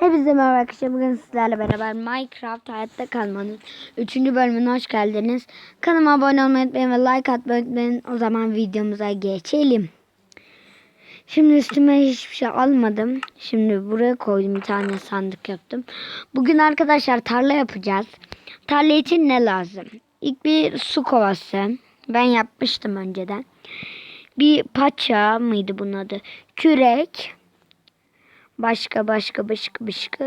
Hepinize merhaba arkadaşlar. Bugün sizlerle beraber Minecraft Hayatta Kalmanın 3. bölümüne hoş geldiniz. Kanalıma abone olmayı unutmayın ve like atmayı unutmayın. O zaman videomuza geçelim. Şimdi üstüme hiçbir şey almadım. Şimdi buraya koydum bir tane sandık yaptım. Bugün arkadaşlar tarla yapacağız. Tarla için ne lazım? İlk bir su kovası. Ben yapmıştım önceden. Bir paça mıydı bunun adı? Kürek. Başka başka başka başka.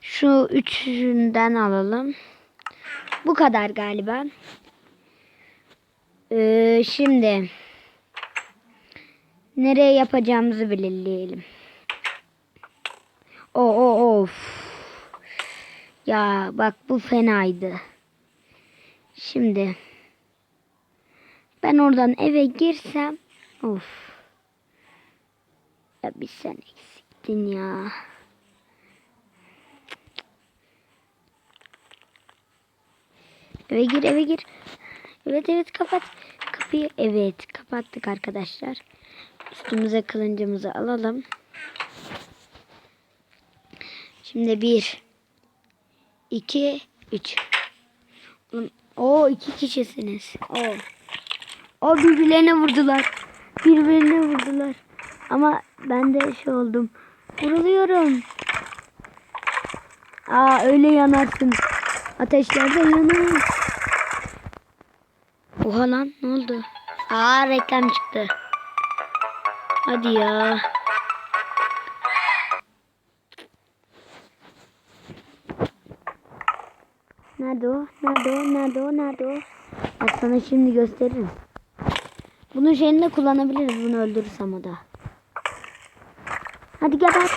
Şu üçünden alalım. Bu kadar galiba. Ee, şimdi nereye yapacağımızı belirleyelim. O o of. Ya bak bu fenaydı. Şimdi ben oradan eve girsem of. Ya bir sen eksiktin ya. Eve gir eve gir. Evet evet kapat. Kapıyı evet kapattık arkadaşlar. Üstümüze kılıncımızı alalım. Şimdi bir, iki, üç. O iki kişisiniz. O. O birbirlerine vurdular. Birbirine vurdular. Ama ben de şey oldum. Vuruluyorum. Aa öyle yanarsın. Ateşlerde yanar. Oha lan ne oldu? Aa reklam çıktı. Hadi ya. Nerede o? Nerede o? Nerede o? Nerede o? Bak sana şimdi gösteririm. Bunun şeyini de kullanabiliriz bunu öldürürsem o da. Hadi geber.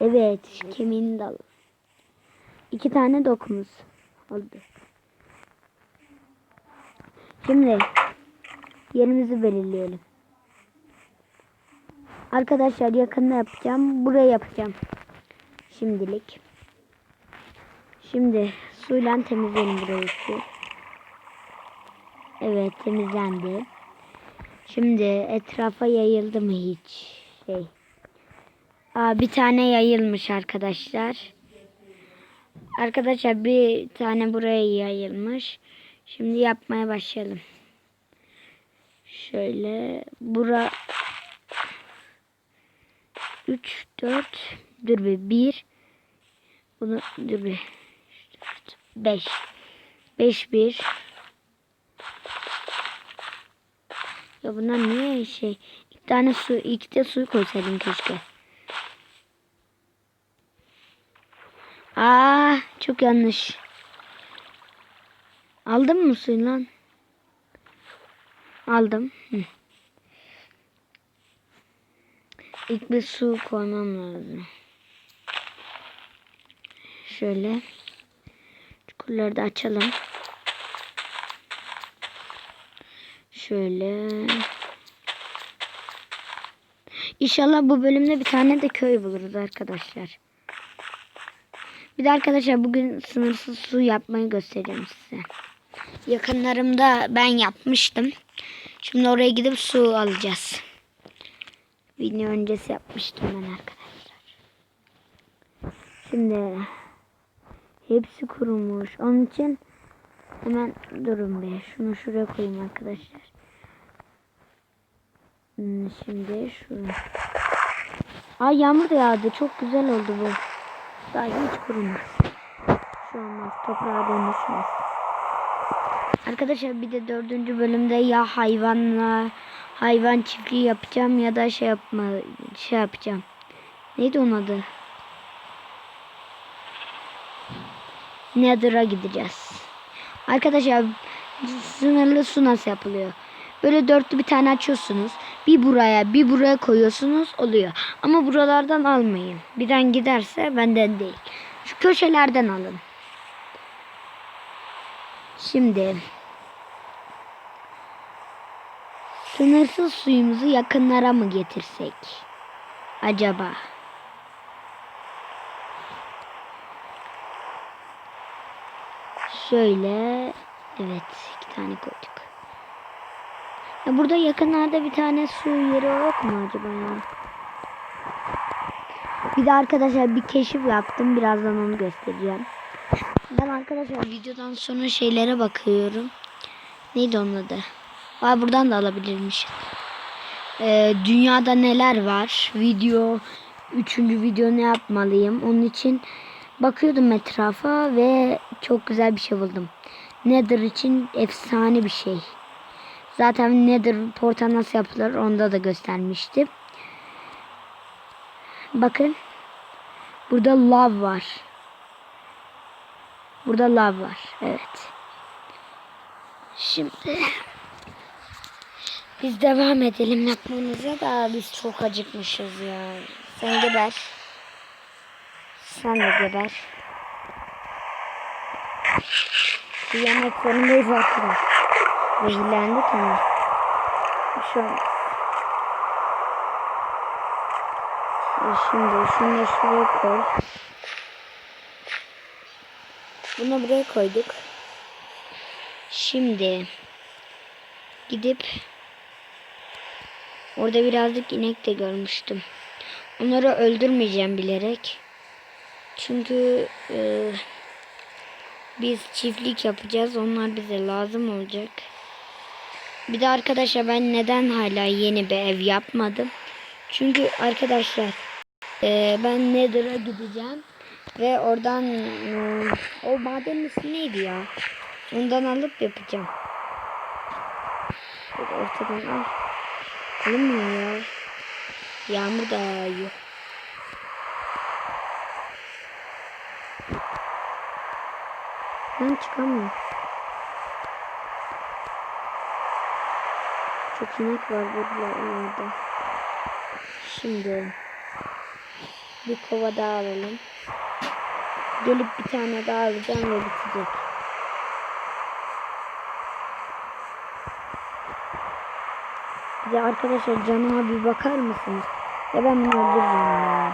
Evet kemiğini de al. İki tane dokumuz oldu. Şimdi yerimizi belirleyelim. Arkadaşlar yakında yapacağım. Buraya yapacağım. Şimdilik. Şimdi suyla temizleyelim burayı. Evet temizlendi. Şimdi etrafa yayıldı mı hiç şey? Aa, bir tane yayılmış arkadaşlar. Arkadaşlar bir tane buraya yayılmış. Şimdi yapmaya başlayalım. Şöyle bura 3 4 dur bir 1 bunu dur bir 5 5 1 Ya bunlar niye şey? İki tane su, iki de suyu koysaydım keşke. Aa, çok yanlış. Aldın mı suyu lan? Aldım. Hı. İlk bir su koymam lazım. Şöyle. Çukurları da açalım. Şöyle. İnşallah bu bölümde bir tane de köy buluruz arkadaşlar. Bir de arkadaşlar bugün sınırsız su yapmayı göstereyim size. Yakınlarımda ben yapmıştım. Şimdi oraya gidip su alacağız. Video öncesi yapmıştım ben arkadaşlar. Şimdi hepsi kurumuş. Onun için hemen durun bir. Şunu şuraya koyayım arkadaşlar. Hmm, Şimdi şu. Ay yağmur da yağdı. Çok güzel oldu bu. Daha hiç kurumaz. Şu olmaz. Toprağa dönüşmez. Arkadaşlar bir de dördüncü bölümde ya hayvanla hayvan çiftliği yapacağım ya da şey yapma şey yapacağım. Neydi onun adı? Nether'a gideceğiz. Arkadaşlar sınırlı su nasıl yapılıyor? Böyle dörtlü bir tane açıyorsunuz. Bir buraya bir buraya koyuyorsunuz oluyor. Ama buralardan almayın. Birden giderse benden değil. Şu köşelerden alın. Şimdi sınırsız suyumuzu yakınlara mı getirsek? Acaba? Şöyle evet iki tane koyduk. Ya burada yakınlarda bir tane su yeri yok mu acaba ya? Bir de arkadaşlar bir keşif yaptım. Birazdan onu göstereceğim. Ben arkadaşlar videodan sonra şeylere bakıyorum. Neydi onun adı? Aa, buradan da alabilirmiş. Ee, dünyada neler var? Video, üçüncü video ne yapmalıyım? Onun için bakıyordum etrafa ve çok güzel bir şey buldum. Nether için efsane bir şey. Zaten Nether portal nasıl yapılır onda da göstermiştim. Bakın. Burada lav var. Burada lav var. Evet. Şimdi biz devam edelim yapmamıza da biz çok acıkmışız ya. Sen geber. Sen de geber. Yemek zorundayız artık. Zehirlendik ama. Bir şey. E Şimdi şunu şuraya koy. Bunu buraya koyduk. Şimdi gidip orada birazcık inek de görmüştüm. Onları öldürmeyeceğim bilerek. Çünkü e, biz çiftlik yapacağız. Onlar bize lazım olacak. Bir de arkadaşlar ben neden hala yeni bir ev yapmadım? Çünkü arkadaşlar e, ben Nether'a gideceğim ve oradan e, o madenin ismi neydi ya? Ondan alıp yapacağım. Şöyle ortadan al. Alınmıyor ya. Yağmur da yağıyor. Ben çıkamıyorum. Çok inek var burada. Şimdi bir kova daha alalım. Gelip bir tane daha alacağım ve bitecek. De arkadaşlar canıma bir bakar mısınız? Ya ben bunu öldüreceğim ya.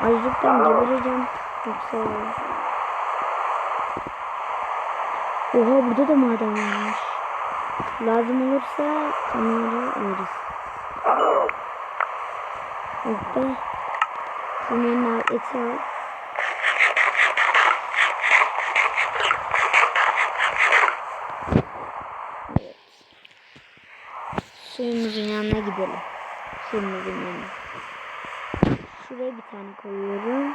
Açlıktan gebereceğim. Yoksa... Oha burada da maden varmış. Lazım olursa onları alırız. Oh be. Bunların eti al. Evet. Suyumuzun yanına gidelim. Suyumuzun yanına. Şuraya bir tane koyuyorum.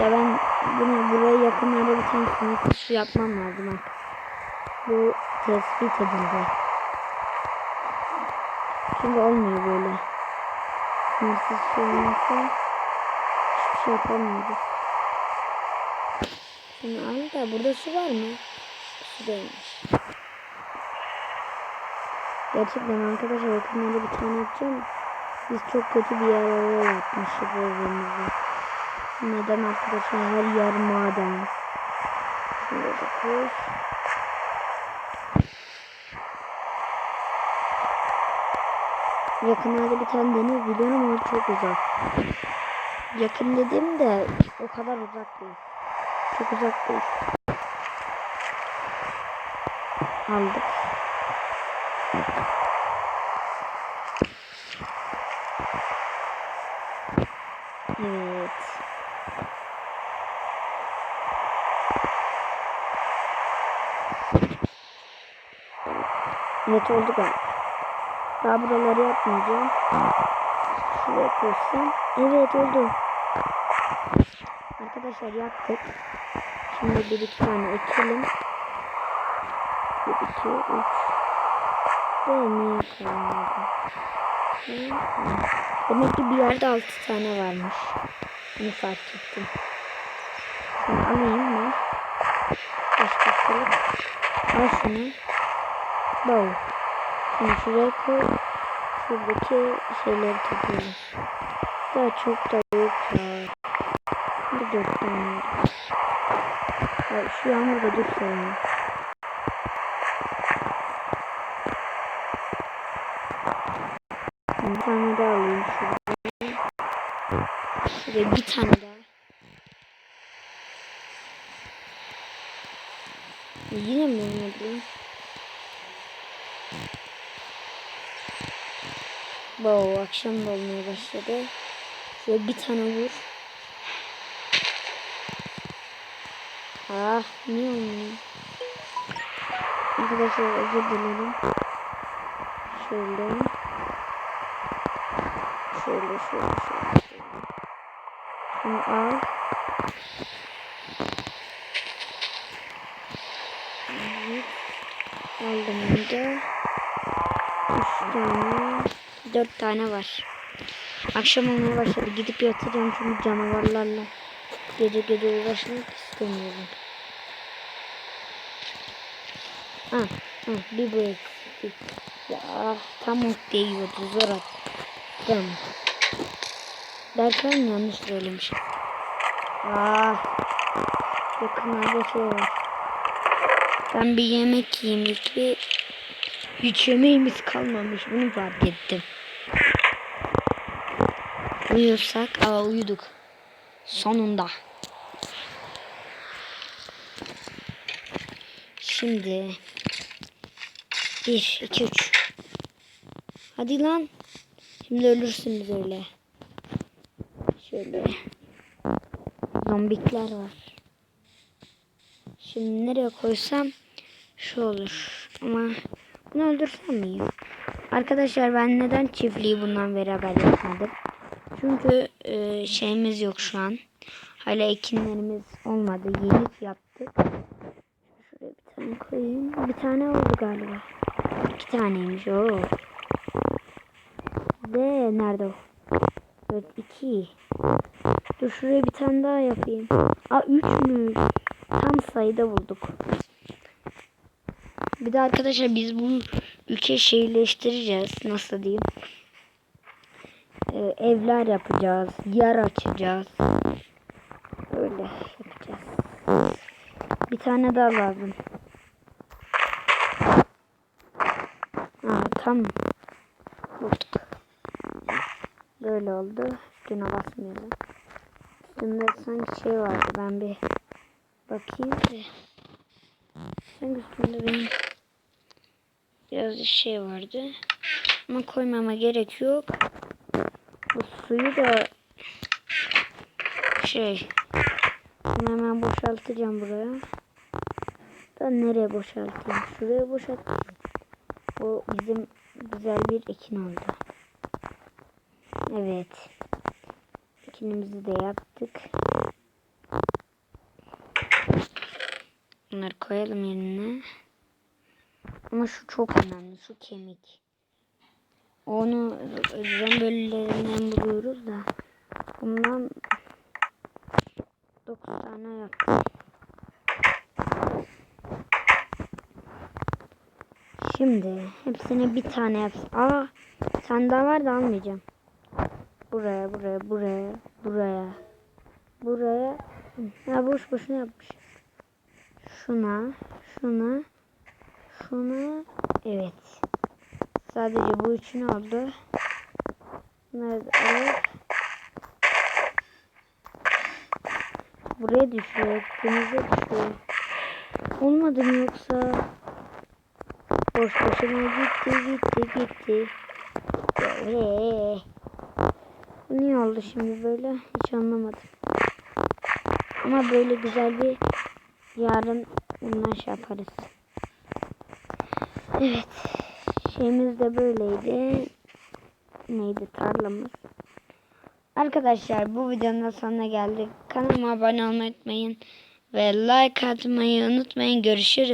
Ya ben bunu buraya yakınlarda bir tane su yapmam lazım. Bu tespit edildi. Şimdi olmuyor böyle. Sınırsız su olmasa hiçbir şey yapamıyoruz. Şimdi da burada su var mı? Su değilmiş. Gerçekten arkadaşlar yakınlarda bir tane yapacağım. Biz çok kötü bir yer yapmışız evimizi. Neden arkadaşlar her yer maden. Şurada da Yakınlarda bir tane deniz biliyorum ama çok uzak. Yakın dediğim de o kadar uzak değil. Çok uzak değil. Aldık. Evet. Evet oldu galiba. Daha buraları yapmayacağım. Şuraya koysam. Evet oldu. Arkadaşlar yaptık. Şimdi bir iki tane ekelim. Bir iki üç. Kalmadı. Demek ki bir yerde altı tane varmış. Bunu fark ettim. Şimdi alayım ben. Beş dakikalık. Al şunu. Bow. Şimdi şuraya koy. Şuradaki şeyleri toplayalım. Daha çok da yok ya. Bir dört tane. Ya şu yağmur da dursa ya. Bir tane daha alayım şuraya. Şuraya bir tane daha. Yine mi olmadı? Wow, akşam da olmaya başladı. Şöyle bir tane vur. Ah niye olmuyor? Arkadaşlar özür dilerim. Şöyle. Şöyle şöyle şöyle. Bunu al. Evet. Aldım bunu da. Üç tane. Dört tane var. Akşam olmaya başladı. Gidip yatacağım çünkü canavarlarla gece gece uğraşmak istemiyorum. Ha, ha bir bu eksik. Ya tam ok değiyordu zor attım. Derken yanlış söylemişim. Ah. Yakınlarda şey var. Ben bir yemek yiyeyim ilk bir. Hiç yemeğimiz kalmamış. Bunu fark ettim. Uyuyorsak, aa uyuduk. Sonunda. Şimdi. Bir, iki, üç. Hadi lan. Şimdi ölürsünüz öyle. Şöyle. Zombikler var. Şimdi nereye koysam şu olur. Ama bunu öldürsem mi ya? Arkadaşlar ben neden çiftliği bundan beraber yapmadım? Çünkü e, şeyimiz yok şu an. Hala ekinlerimiz olmadı. Yeni yaptık. Şuraya bir tane koyayım. Bir tane oldu galiba. İki taneymiş o. De nerede o? Evet iki. Dur şuraya bir tane daha yapayım. Aa üçmüş. Tam sayıda bulduk. Bir de arkadaşlar biz bu ülke şehirleştireceğiz. Nasıl diyeyim? Ee, evler yapacağız. Yer açacağız. Öyle yapacağız. Bir tane daha lazım. Aa, tam bulduk. Böyle oldu. Üstüne basmayalım. Üstünde sanki şey vardı. Ben bir bakayım da. Sanki üstünde benim biraz şey vardı. Ama koymama gerek yok. Suyu da şey bunu hemen boşaltacağım buraya. Da nereye boşaltayım? Şuraya boşaltayım. O bizim güzel bir ekin oldu. Evet. Ekinimizi de yaptık. Bunları koyalım yerine. Ama şu çok önemli. Şu kemik. Onu zemböllerinden buluyoruz da. Bundan 9 tane yaptım. Şimdi hepsine bir tane yapsın. Aa, bir daha var da almayacağım. Buraya, buraya, buraya, buraya, buraya. Ya boş boşuna yapmış. Şuna, şuna, şuna. Evet. Sadece bu üçün oldu. Buraya düşüyor. Denize düşüyor. Olmadı mı yoksa? Boş boşuna gitti gitti gitti. Böyle. Bu niye oldu şimdi böyle? Hiç anlamadım. Ama böyle güzel bir yarın bundan şey yaparız. Evet. Şeyimiz de böyleydi. Neydi tarlamız. Arkadaşlar bu videonun da sonuna geldik. Kanalıma abone olmayı unutmayın. Ve like atmayı unutmayın. Görüşürüz.